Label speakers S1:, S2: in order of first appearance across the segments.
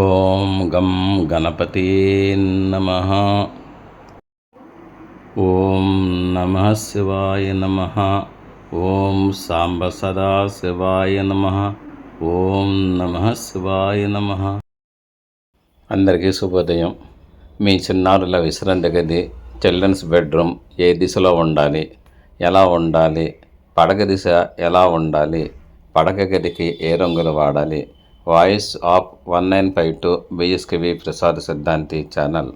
S1: ఓం గం గణపతి నమ. ఓం నమ శివాయ నమ. ఓం సాంబ సదా శివాయ నమ. ఓం నమ శివాయ నమ. అందరికీ శుభోదయం. మీ చిన్నారుల విశ్రాంతి గది చిల్డ్రన్స్ బెడ్రూమ్ ఏ దిశలో ఉండాలి? ఎలా ఉండాలి? పడక దిశ ఎలా ఉండాలి? పడక గదికి ఏ రంగులు వాడాలి? Voice of one nine five two BSKV Prasad Siddhanti channel.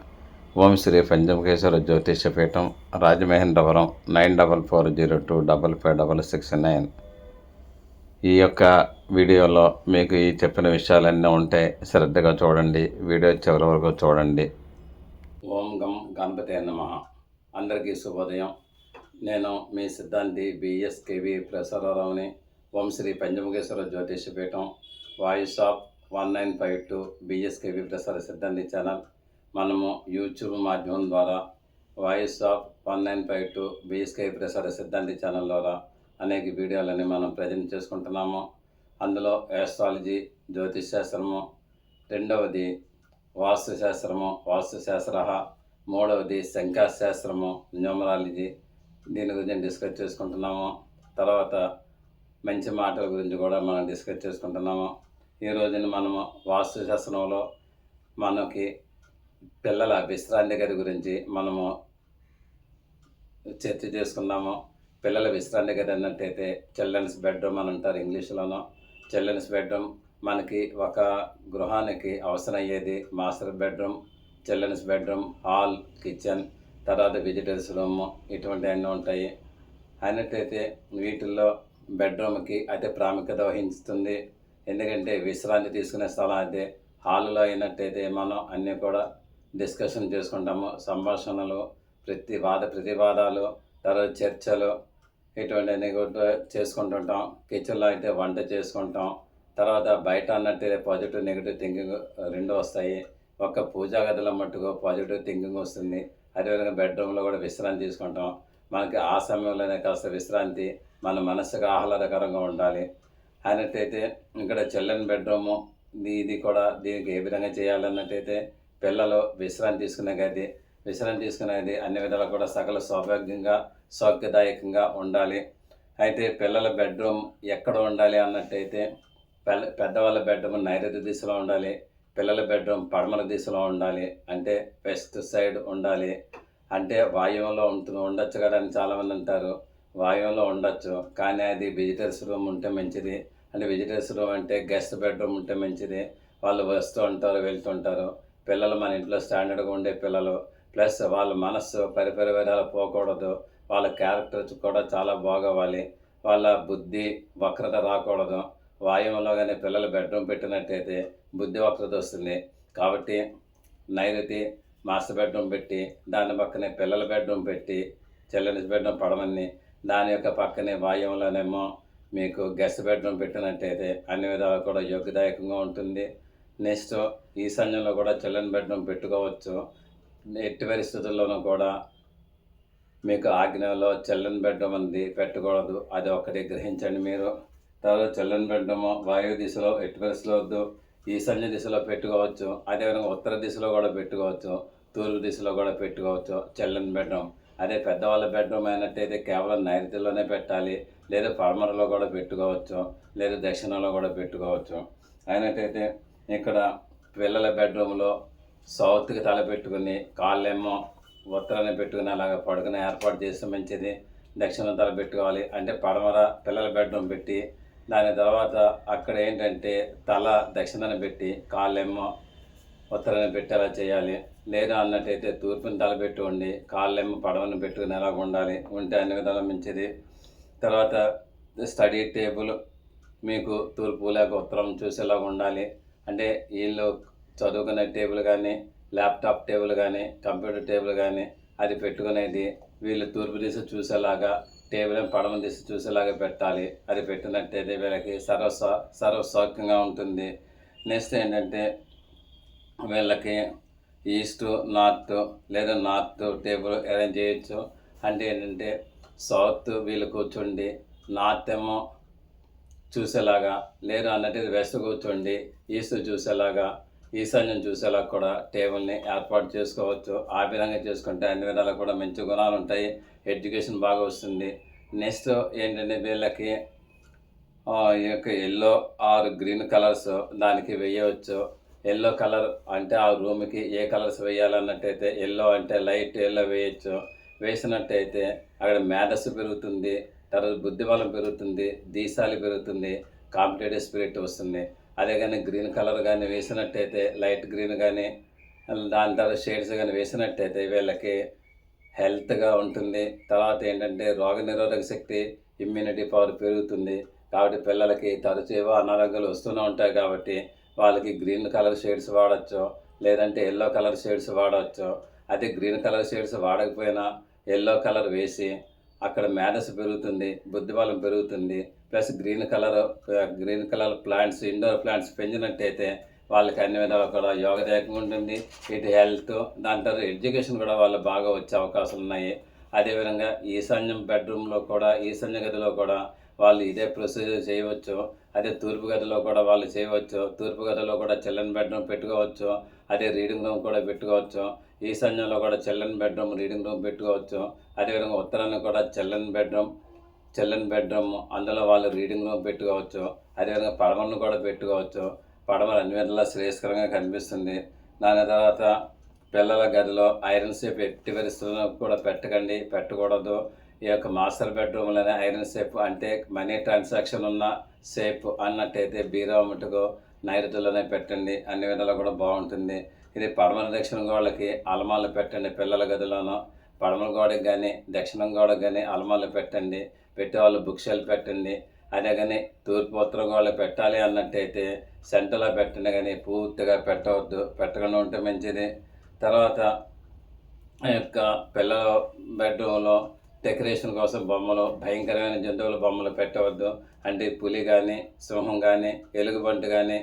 S1: Om Shri Panchamakeshwara Jyotishapeetham Rajamahendravaram nine double four zero two double five double six nine. ఈ యొక్క వీడియోలో మీకు ఈ చెప్పిన విషయాలన్నీ ఉంటే శ్రద్ధగా చూడండి వీడియో చివరి వరకు చూడండి. ఓం గం గణపతి నమ. అందరికీ శుభోదయం. నేను మీ Siddhanti BSKV ప్రసారరావుని Om Shri Panchamukheshwara Jyotishapeetham voice of one nine five two BSKV Prasara Siddhanti channel. మనము యూట్యూబ్ మాధ్యమం ద్వారా voice of one nine five two BSKV Prasara Siddhanti channel ద్వారా అనేక వీడియోలని మనం ప్రజెంట్ చేసుకుంటున్నాము. అందులో యాస్ట్రాలజీ జ్యోతిష్ శాస్త్రము రెండవది వాస్తుశాస్త్రము వాస్తుశాస్త్ర మూడవది శంఖాశాస్త్రము న్యూమరాలజీ. దీని గురించి డిస్కస్ చేసుకుంటున్నాము. తర్వాత మంచి మాటల గురించి కూడా మనం డిస్కస్ చేసుకుంటున్నాము. ఈ రోజున మనము వాస్తుశాస్త్రంలో మనకి పిల్లల విశ్రాంతి గది గురించి మనము చర్చ చేసుకున్నాము. పిల్లల విశ్రాంతి గది అన్నట్టయితే చిల్డ్రన్స్ బెడ్రూమ్ అని అంటారు ఇంగ్లీష్లోనూ. చిల్డ్రన్స్ బెడ్రూమ్ మనకి ఒక గృహానికి అవసరమయ్యేది master bedroom children's bedroom hall kitchen తర్వాత విజిటర్స్ రూమ్ ఇటువంటి అన్నీ ఉంటాయి. అయినట్టయితే వీటిల్లో బెడ్రూమ్కి అతి ప్రాముఖ్యత వహిస్తుంది. ఎందుకంటే విశ్రాంతి తీసుకునే స్థలం అయితే హాల్లో అయినట్టయితే మనం అన్నీ కూడా డిస్కషన్ చేసుకుంటాము. సంభాషణలు ప్రతి వాద ప్రతివాదాలు తర్వాత చర్చలు ఇటువంటివన్నీ కూడా చేసుకుంటుంటాం. కిచెన్లో అయితే వంట చేసుకుంటాం. తర్వాత బయట అన్నట్టయితే పాజిటివ్ నెగిటివ్ థింకింగ్ రెండు వస్తాయి. ఒక పూజా గదిలో మట్టుకు పాజిటివ్ థింకింగ్ వస్తుంది. అదేవిధంగా బెడ్రూమ్లో కూడా విశ్రాంతి తీసుకుంటాం. మనకి ఆ సమయంలోనే కాస్త విశ్రాంతి మన మనసుకు ఆహ్లాదకరంగా ఉండాలి. అన్నట్టయితే ఇక్కడ చిల్డ్రన్ బెడ్రూము ఇది కూడా దీనికి ఏ విధంగా చేయాలన్నట్టయితే పిల్లలు విశ్రాంతి తీసుకునే గది విశ్రాంతి తీసుకునేది అన్ని విధాలు కూడా సకల సౌభాగ్యంగా సౌఖ్యదాయకంగా ఉండాలి. అయితే పిల్లల బెడ్రూమ్ ఎక్కడ ఉండాలి అన్నట్టయితే పెద్ద పెద్దవాళ్ళ బెడ్రూమ్ నైరుతి దిశలో ఉండాలి పిల్లల బెడ్రూమ్ పడమర దిశలో ఉండాలి అంటే వెస్ట్ సైడ్ ఉండాలి. అంటే వాయువులో ఉంటుంది ఉండొచ్చు కదా అని చాలామంది అంటారు వాయువులో ఉండొచ్చు కానీ అది విజిటర్స్ రూమ్ ఉంటే మంచిది. అంటే విజిటర్స్ అంటే గెస్ట్ బెడ్రూమ్ ఉంటే మంచిది. వాళ్ళు వస్తూ ఉంటారు వెళ్తుంటారు పిల్లలు మన ఇంట్లో స్టాండర్డ్గా ఉండే పిల్లలు. ప్లస్ వాళ్ళ మనస్సు పరిపరి విధాలు పోకూడదు. వాళ్ళ క్యారెక్టర్స్ కూడా చాలా బాగోవాలి. వాళ్ళ బుద్ధి వక్రత రాకూడదు. వాయువులో కానీ పిల్లలు బెడ్రూమ్ పెట్టినట్టయితే బుద్ధి వక్రత వస్తుంది. కాబట్టి నైరుతి మాస్టర్ బెడ్రూమ్ పెట్టి దాని పక్కనే పిల్లల బెడ్రూమ్ పెట్టి చెల్లెని బెడ్రూమ్ పడమని దాని యొక్క పక్కనే వాయువులోనేమో మీకు గెస్ట్ బెడ్రూమ్ పెట్టినట్టయితే అన్ని విధాలు కూడా యోగ్యదాయకంగా ఉంటుంది. నెక్స్ట్ ఈశాన్యంలో కూడా చిల్డ్రన్ బెడ్రూమ్ పెట్టుకోవచ్చు. ఎట్టి పరిస్థితుల్లోనూ కూడా మీకు ఆగ్నేయంలో చిల్డ్రన్ బెడ్రూమ్ ఉంది పెట్టకూడదు. అది ఒకటి గ్రహించండి మీరు. తర్వాత చిల్డ్రన్ బెడ్రూమ్ వాయు దిశలో ఎట్టి పరిస్థితులు వద్దు. ఈశాన్య దిశలో పెట్టుకోవచ్చు. అదేవిధంగా ఉత్తర దిశలో కూడా పెట్టుకోవచ్చు. తూర్పు దిశలో కూడా పెట్టుకోవచ్చు చిల్డ్రన్ బెడ్రూమ్. అదే పెద్దవాళ్ళ బెడ్రూమ్ అయినట్టయితే కేవలం నైరుతిలోనే పెట్టాలి లేదా పడమరలో కూడా పెట్టుకోవచ్చు లేదా దక్షిణంలో కూడా పెట్టుకోవచ్చు. అయినట్టయితే ఇక్కడ పిల్లల బెడ్రూమ్లో సౌత్కి తల పెట్టుకుని కాళ్ళేమో ఉత్తరాన్ని పెట్టుకుని అలాగా పడుకుని ఏర్పాటు చేస్తే మంచిది. దక్షిణం తల పెట్టుకోవాలి. అంటే పడమర పిల్లల బెడ్రూమ్ పెట్టి దాని తర్వాత అక్కడ ఏంటంటే తల దక్షిణాన్ని పెట్టి కాళ్ళేమో ఉత్తరాన్ని పెట్టి అలా చేయాలి. లేదా అన్నట్టయితే తూర్పుని తలపెట్టుకోండి. కాళ్ళెమ్మ కాళ్ళేమో పడవని పెట్టుకుని ఎలాగ ఉండాలి? ఉంటే అన్ని విధాలు మంచిది. తర్వాత స్టడీ టేబుల్ మీకు తూర్పు లేక ఉత్తరం చూసేలాగా ఉండాలి? అంటే వీళ్ళు చదువుకునే టేబుల్ కానీ ల్యాప్టాప్ టేబుల్ కానీ కంప్యూటర్ టేబుల్ కానీ అది పెట్టుకునేది వీళ్ళు తూర్పు దిశ చూసేలాగా టేబుల్ పడమ దిశ చూసేలాగా పెట్టాలి. అది పెట్టినట్టయితే వీళ్ళకి సర్వ సర్వ సౌఖ్యంగా ఉంటుంది. నెక్స్ట్ ఏంటంటే వీళ్ళకి ఈస్ట్ నార్త్ లేదా నార్త్ టేబుల్ అరేంజ్ చేయొచ్చు. అంటే ఏంటంటే సౌత్ వీళ్ళు కూర్చోండి నార్త్ ఏమో చూసేలాగా లేదు అన్నట్టు వెస్ట్ కూర్చోండి ఈస్ట్ చూసేలాగా ఈశాన్యం చూసేలా కూడా టేబుల్ని ఏర్పాటు చేసుకోవచ్చు. ఆ విధంగా చేసుకుంటే అన్ని విధాలు కూడా మంచి గుణాలు ఉంటాయి. ఎడ్యుకేషన్ బాగా వస్తుంది. నెక్స్ట్ ఏంటంటే వీళ్ళకి ఈ యొక్క ఎల్లో ఆర్ గ్రీన్ కలర్స్ దానికి వేయవచ్చు. ఎల్లో కలర్ అంటే ఆ రూమ్కి ఏ కలర్స్ వేయాలన్నట్టయితే ఎల్లో అంటే లైట్ ఎల్లో వేయచ్చు. వేసినట్టయితే అక్కడ మేధస్సు పెరుగుతుంది తర్వాత బుద్ధిబలం పెరుగుతుంది దీశాలు పెరుగుతుంది కాంపిటేటివ్ స్పిరిట్ వస్తుంది. అదే కానీ గ్రీన్ కలర్ కానీ వేసినట్టయితే లైట్ గ్రీన్ కానీ దాని తర్వాత షేడ్స్ కానీ వేసినట్టయితే వీళ్ళకి హెల్త్గా ఉంటుంది. తర్వాత ఏంటంటే రోగ నిరోధక శక్తి ఇమ్యూనిటీ పవర్ పెరుగుతుంది. కాబట్టి పిల్లలకి తరచూ ఏవో అనారోగ్యాలు వస్తూనే ఉంటాయి కాబట్టి వాళ్ళకి గ్రీన్ కలర్ షేడ్స్ వాడచ్చు లేదంటే ఎల్లో కలర్ షేడ్స్ వాడవచ్చు అదే గ్రీన్ కలర్ షేడ్స్ వాడకపోయినా ఎల్లో కలర్ వేసి అక్కడ మేధస్సు పెరుగుతుంది బుద్ధిబలం పెరుగుతుంది plus green colour green colour plants indoor plants పెంచినట్టయితే వాళ్ళకి అన్ని విధాలు కూడా యోగదాయకంగా ఉంటుంది. ఇటు హెల్త్ దాని తర్వాత ఎడ్యుకేషన్ కూడా వాళ్ళు బాగా వచ్చే అవకాశాలు ఉన్నాయి. అదేవిధంగా ఈశాన్యం బెడ్రూమ్లో కూడా ఈశాన్య గదిలో కూడా వాళ్ళు ఇదే ప్రొసీజర్ చేయవచ్చు అదే తూర్పు గదిలో కూడా వాళ్ళు చేయవచ్చు తూర్పు గదిలో కూడా చిల్డ్రన్ బెడ్రూమ్ పెట్టుకోవచ్చు అదే రీడింగ్ రూమ్ కూడా పెట్టుకోవచ్చు ఈశాన్యంలో కూడా చిల్డ్రన్ బెడ్రూమ్ రీడింగ్ రూమ్ పెట్టుకోవచ్చు అదేవిధంగా ఉత్తరాన్ని కూడా చిల్డ్రన్ బెడ్రూమ్ చిల్డ్రన్ బెడ్రూమ్ అందులో వాళ్ళు రీడింగ్ రూమ్ పెట్టుకోవచ్చు అదేవిధంగా పడమలను కూడా పెట్టుకోవచ్చు పడమలు అన్ని విధాలా శ్రేయస్కరంగా కనిపిస్తుంది. దాని తర్వాత పిల్లల గదిలో ఐరన్ సేఫ్ ఎట్టి పరిస్థితుల్లో కూడా పెట్టకండి పెట్టకూడదు. ఈ యొక్క మాస్టర్ బెడ్రూమ్లోనే ఐరన్ సేఫ్ అంటే మనీ ట్రాన్సాక్షన్ ఉన్న సేఫ్ అన్నట్టయితే బీరో మటుకు నైరుతిలోనే పెట్టండి అన్ని విధాలు కూడా బాగుంటుంది. ఇది పడమల దక్షిణ గోడలకి అలమాలు పెట్టండి పిల్లల గదిలోనూ. పడమల గోడకి కానీ దక్షిణం గోడకి కానీ అలమాలు పెట్టండి పెట్టే వాళ్ళు బుక్ పెట్టండి. అదే కానీ తూర్పు ఉత్తర గోడలు పెట్టాలి అన్నట్టయితే సెంటర్లో పెట్టండి కానీ పూర్తిగా పెట్టవద్దు పెట్టకుండా ఉంటే మంచిది. తర్వాత ఆ యొక్క పిల్లల బెడ్రూమ్లో డెకరేషన్ కోసం బొమ్మలు భయంకరమైన జంతువుల బొమ్మలు పెట్టవద్దు. అంటే పులి కానీ సింహం కానీ ఎలుగుబంటి కానీ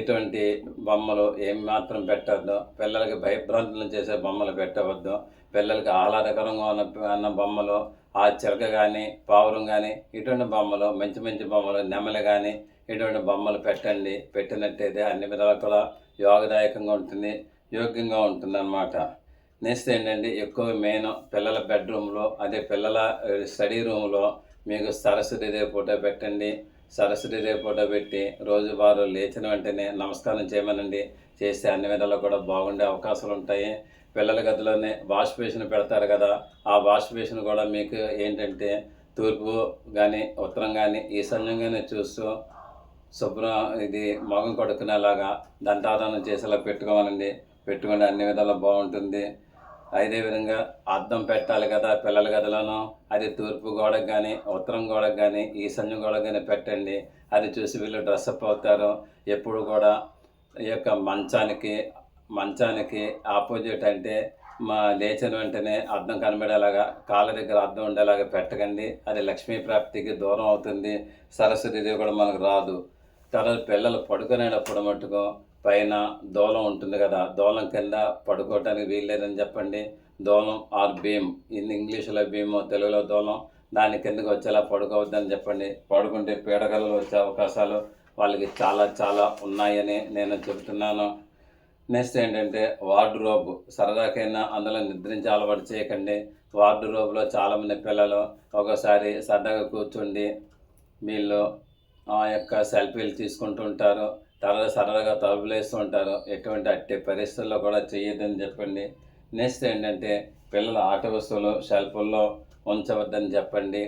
S1: ఇటువంటి బొమ్మలు ఏం మాత్రం పెట్టవద్దు పిల్లలకి భయభ్రాంతులు చేసే బొమ్మలు పెట్టవద్దు. పిల్లలకి ఆహ్లాదకరంగా ఉన్న ఉన్న బొమ్మలు ఆ చిలక కానీ పావురం కానీ ఇటువంటి బొమ్మలు మంచి మంచి బొమ్మలు నెమలి కానీ ఇటువంటి బొమ్మలు పెట్టండి. పెట్టినట్టయితే అన్ని విధాలు కూడా యోగదాయకంగా ఉంటుంది యోగ్యంగా ఉంటుంది అన్నమాట నెక్స్ట్ ఏంటంటే ఎక్కువ మెయిన్ పిల్లల బెడ్రూమ్లో అదే పిల్లల స్టడీ రూమ్లో మీకు సరస్వతిదేవి ఫోటో పెట్టండి. సరస్వతిదేవి ఫోటో పెట్టి రోజు వారు లేచిన వెంటనే నమస్కారం చేయమనండి. చేస్తే అన్ని విధాలు కూడా బాగుండే అవకాశాలు ఉంటాయి. పిల్లల గదిలోనే వాష్ బేసిన్ పెడతారు కదా ఆ వాష్ బేసిన్ కూడా మీకు ఏంటంటే తూర్పు కానీ ఉత్తరం కానీ ఈశాన్యం కానీ చూస్తూ శుభ్రం ఇది మొగం కొడుకునేలాగా దంతాదానం చేసేలా పెట్టుకోమనండి పెట్టుకుంటే అన్ని విధాలు బాగుంటుంది. అదే విధంగా అద్దం పెట్టాలి కదా పిల్లల గదిలోనూ అది తూర్పు గోడకు కానీ ఉత్తరం గోడకు కానీ ఈశాన్యం గోడకు కానీ పెట్టండి. అది చూసి వీళ్ళు డ్రెస్అప్ అవుతారు. ఎప్పుడు కూడా ఈ యొక్క మంచానికి మంచానికి ఆపోజిట్ అంటే మా లేచిన వెంటనే అద్దం కనబడేలాగా కాళ్ళ దగ్గర అర్థం ఉండేలాగా పెట్టకండి. అది లక్ష్మీ ప్రాప్తికి దూరం అవుతుంది. సరస్వతి కూడా మనకు రాదు. తర్వాత పిల్లలు పడుకునేటప్పుడు మట్టుకు పైన దూలం ఉంటుంది కదా దూలం కింద పడుకోవటానికి వీల్లేదని చెప్పండి. దూలం ఆర్ భీమ్. ఇన్ ఇంగ్లీష్లో భీమ్ తెలుగులో దూలం. దాని కిందకి వచ్చేలా పడుకోవద్దని చెప్పండి. పడుకుంటే పీడకలు వచ్చే అవకాశాలు వాళ్ళకి చాలా చాలా ఉన్నాయని నేను చెబుతున్నాను. నెక్స్ట్ ఏంటంటే వార్డ్రోబ్. సరదాకైనా అందులో నిద్రించి అలవాటు చేయకండి. వార్డ్రోబ్లో చాలామంది పిల్లలు ఒకసారి సరదాగా కూర్చుండి వీళ్ళు ఆ యొక్క సెల్ఫీలు తీసుకుంటుంటారు ఉంటారు సరళగా సరదాగా ఉంటారు. ఎటువంటి అట్టి పరిస్థితుల్లో కూడా చేయొద్దని చెప్పండి. నెక్స్ట్ ఏంటంటే పిల్లల ఆట వస్తువులు షెల్ఫుల్లో ఉంచవద్దని చెప్పండి.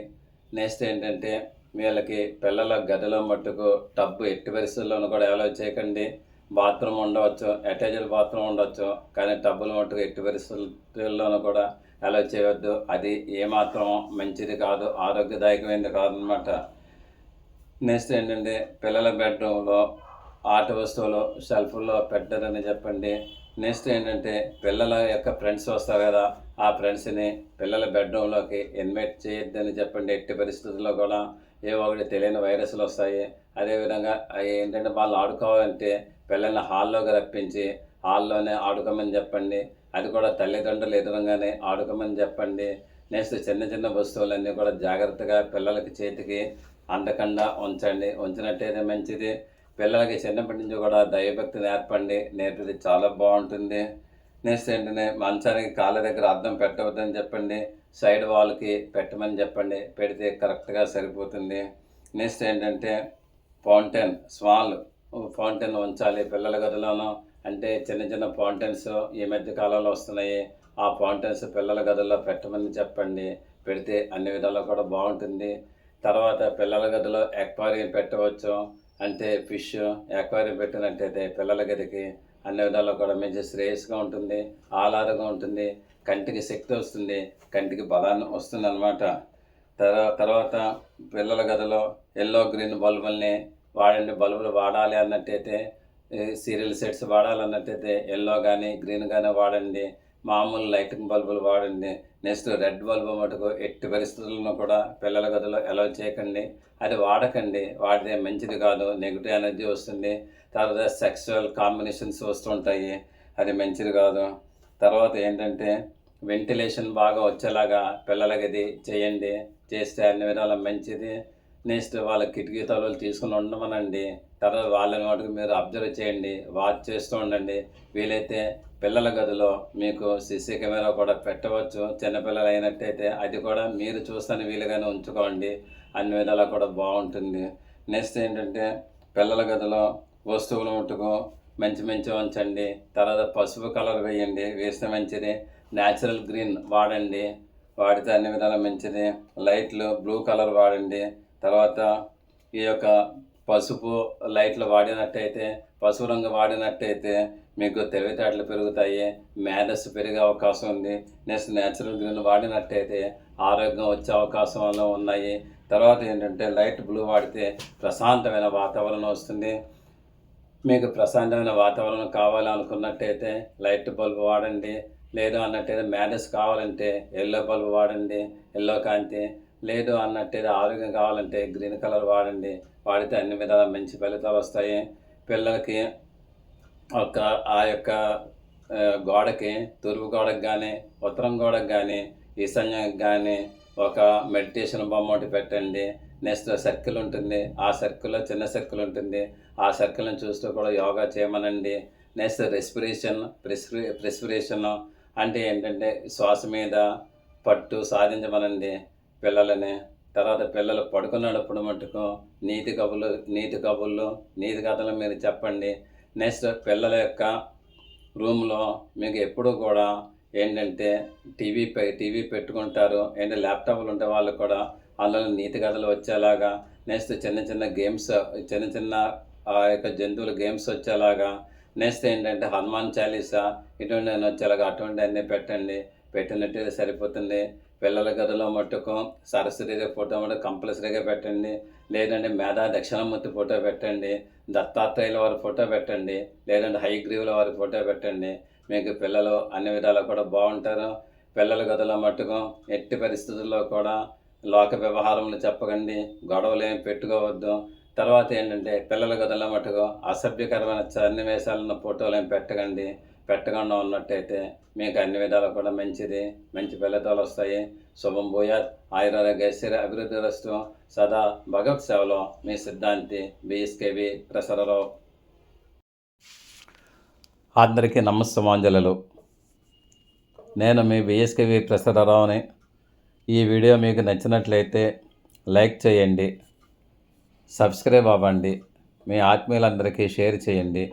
S1: నెక్స్ట్ ఏంటంటే వీళ్ళకి పిల్లల గదిలో మట్టుకు టబ్బు ఎట్టి పరిస్థితుల్లోనూ కూడా అలౌ చేయకండి. బాత్రూమ్ ఉండవచ్చు అటాచ్డ్ బాత్రూమ్ ఉండవచ్చు కానీ టబ్బులు మట్టుకు ఎట్టి పరిస్థితుల్లోనూ కూడా అలౌ చేయవద్దు. అది ఏమాత్రం మంచిది కాదు ఆరోగ్యదాయకమైనది కాదనమాట నెక్స్ట్ ఏంటంటే పిల్లల బెడ్రూమ్లో ఆట వస్తువులు షెల్ఫ్లో పెట్టారని చెప్పండి. నెక్స్ట్ ఏంటంటే పిల్లల యొక్క ఫ్రెండ్స్ వస్తారు కదా ఆ ఫ్రెండ్స్ని పిల్లల బెడ్రూమ్లోకి ఇన్వైట్ చేయొద్దని చెప్పండి. ఎట్టి పరిస్థితుల్లో కూడా ఏవో ఒకటి తెలియని వైరస్లు వస్తాయి. అదేవిధంగా అవి ఏంటంటే వాళ్ళు ఆడుకోవాలంటే పిల్లల్ని హాల్లోకి రప్పించి హాల్లోనే ఆడుకోమని చెప్పండి. అది కూడా తల్లిదండ్రులు ఎదురంగానే ఆడుకోమని చెప్పండి. నెక్స్ట్ చిన్న చిన్న వస్తువులన్నీ కూడా జాగ్రత్తగా పిల్లలకి చేతికి అందకుండా ఉంచండి. ఉంచినట్టయితే మంచిది. పిల్లలకి చిన్నప్పటి నుంచి కూడా దైవభక్తి నేర్పండి నేర్పితే చాలా బాగుంటుంది. నెక్స్ట్ ఏంటంటే మంచానికి కాళ్ళ దగ్గర అద్దం పెట్టవద్దని చెప్పండి. సైడ్ వాల్కి పెట్టమని చెప్పండి. పెడితే కరెక్ట్గా సరిపోతుంది. నెక్స్ట్ ఏంటంటే ఫౌంటైన్ స్మాల్ ఫౌంటైన్ ఉంచాలి పిల్లల గదిలోనూ. అంటే చిన్న చిన్న ఫౌంటైన్స్ ఈ మధ్య కాలంలో వస్తున్నాయి. ఆ ఫౌంటైన్స్ పిల్లల గదిలో పెట్టమని చెప్పండి. పెడితే అన్ని విధాలు కూడా బాగుంటుంది. తర్వాత పిల్లల గదిలో ఎక్వారియం పెట్టవచ్చు. అంటే ఫిష్ ఎక్వారియం పెట్టినట్టయితే పిల్లల గదికి అన్ని విధాలు కూడా మంచి శ్రేయస్గా ఉంటుంది ఆహ్లాదంగా ఉంటుంది కంటికి శక్తి వస్తుంది కంటికి బలాన్ని వస్తుంది అనమాట తర్వాత పిల్లల గదిలో ఎల్లో గ్రీన్ బల్బుల్ని వాడండి బల్బులు వాడాలి అన్నట్టయితే సీరియల్ సెట్స్ వాడాలన్నట్టయితే ఎల్లో కానీ గ్రీన్ కానీ వాడండి. మామూలు లైటింగ్ బల్బులు వాడండి. నెక్స్ట్ రెడ్ బల్బు మటుకు ఎట్టి పరిస్థితులను కూడా పిల్లల గదిలో అలౌ చేయకండి. అది వాడకండి. వాడితే మంచిది కాదు. నెగిటివ్ ఎనర్జీ వస్తుంది. తర్వాత సెక్సువల్ కాంబినేషన్స్ వస్తుంటాయి. అది మంచిది కాదు. తర్వాత ఏంటంటే వెంటిలేషన్ బాగా వచ్చేలాగా పిల్లల గది చేయండి. చేస్తే అన్ని విధాల మంచిది. నెక్స్ట్ వాళ్ళ కిటికీ తలుపులు తీసుకుని ఉండమనండి. తర్వాత వాళ్ళని మటుకు మీరు అబ్జర్వ్ చేయండి. వాచ్ చేస్తూ ఉండండి. వీలైతే పిల్లల గదిలో మీకు సీసీ కెమెరా కూడా పెట్టవచ్చు. చిన్నపిల్లలు అయినట్టయితే అది కూడా మీరు చూస్తాను వీలుగానే ఉంచుకోండి. అన్ని విధాలా కూడా బాగుంటుంది. నెక్స్ట్ ఏంటంటే పిల్లల గదిలో వస్తువులు ముట్టుకు మంచి మంచి ఉంచండి. తర్వాత పసుపు కలర్ వేయండి. వేస్తే మంచిది. న్యాచురల్ గ్రీన్ వాడండి. వాడితే అన్ని విధాలా మంచిది. లైట్లు బ్లూ కలర్ వాడండి. తర్వాత ఈ యొక్క పసుపు లైట్లు వాడినట్టయితే పసుపు రంగు వాడినట్టయితే మీకు తెలివితేటలు పెరుగుతాయి మేధస్సు పెరిగే అవకాశం ఉంది. నెక్స్ట్ న్యాచురల్ గ్రీన్ వాడినట్టయితే ఆరోగ్యం వచ్చే అవకాశాలు ఉన్నాయి. తర్వాత ఏంటంటే లైట్ బ్లూ వాడితే ప్రశాంతమైన వాతావరణం వస్తుంది. మీకు ప్రశాంతమైన వాతావరణం కావాలనుకున్నట్టయితే లైట్ బల్బ్ వాడండి. లేదు అన్నట్టయితే మేధస్సు కావాలంటే ఎల్లో బల్బ్ వాడండి. ఎల్లో కాంతి లేదు అన్నట్టు ఆరోగ్యం కావాలంటే గ్రీన్ కలర్ వాడండి. వాడితే అన్ని విధాల మంచి ఫలితాలు వస్తాయి. పిల్లలకి ఒక ఆ యొక్క గోడకి తూర్పు గోడకు కానీ ఉత్తరం గోడకు కానీ ఈశాన్యానికి కానీ ఒక మెడిటేషన్ బొమ్మ ఒకటి పెట్టండి. నెక్స్ట్ సర్కిల్ ఉంటుంది. ఆ సర్కిల్లో చిన్న సర్కిల్ ఉంటుంది. ఆ సర్కిల్ని చూస్తూ కూడా యోగా చేయమనండి. నెక్స్ట్ రెస్పిరేషన్ ప్రెస్పి ప్రెస్పిరేషన్ అంటే ఏంటంటే శ్వాస మీద పట్టు సాధించమనండి. పిల్లలని తర్వాత పిల్లలు పడుకున్నప్పుడు మటుకు నీతి కబులు నీతి కబుర్లు నీతి కథలు మీరు చెప్పండి. నెక్స్ట్ పిల్లల యొక్క రూమ్లో మీకు ఎప్పుడూ కూడా ఏంటంటే టీవీ టీవీ పెట్టుకుంటారు. ఏంటంటే ల్యాప్టాప్లు ఉంటే వాళ్ళు కూడా అందులో నీతి కథలు వచ్చేలాగా నెక్స్ట్ చిన్న చిన్న గేమ్స్ చిన్న చిన్న ఆ యొక్క జంతువుల గేమ్స్ వచ్చేలాగా నెక్స్ట్ ఏంటంటే హనుమాన్ చాలీసా ఇటువంటి వచ్చేలాగా అటువంటి అన్నీ పెట్టండి. పెట్టినట్టు సరిపోతుంది. పిల్లల గదిలో మట్టుకు సరస్వతి ఫోటో మటుకు కంపల్సరీగా పెట్టండి. లేదంటే మేధా దక్షిణమూర్తి ఫోటో పెట్టండి. దత్తాత్రేయుల వారి ఫోటో పెట్టండి. లేదంటే హైగ్రీవుల వారి ఫోటో పెట్టండి. మీకు పిల్లలు అన్ని విధాలు కూడా బాగుంటారు. పిల్లల గదిలో మట్టుకు ఎట్టి పరిస్థితుల్లో కూడా లోక వ్యవహారములు చెప్పకండి. గొడవలు ఏమి పెట్టుకోవద్దు. తర్వాత ఏంటంటే పిల్లల గదిలో మట్టుకు అసభ్యకరమైన సన్నివేశాలను ఫోటోలు ఏమి పెట్టకండి. పెట్టకుండా ఉన్నట్టయితే మీకు అన్ని విధాలు కూడా మంచిది. మంచి ఫలితాలు వస్తాయి. శుభం భూయాత్. ఆయురారోగ్యశ్వర అభివృద్ధి రస్తు. సదా భగవత్ సేవలో మీ సిద్ధాంతి బిఎస్కేవి ప్రసరరావు అందరికీ నమస్సమాంజలు నేను మీ బిఎస్కేవి ప్రసరరావుని. ఈ వీడియో మీకు నచ్చినట్లయితే లైక్ చేయండి. సబ్స్క్రైబ్ అవ్వండి. మీ ఆత్మీయులందరికీ షేర్ చేయండి.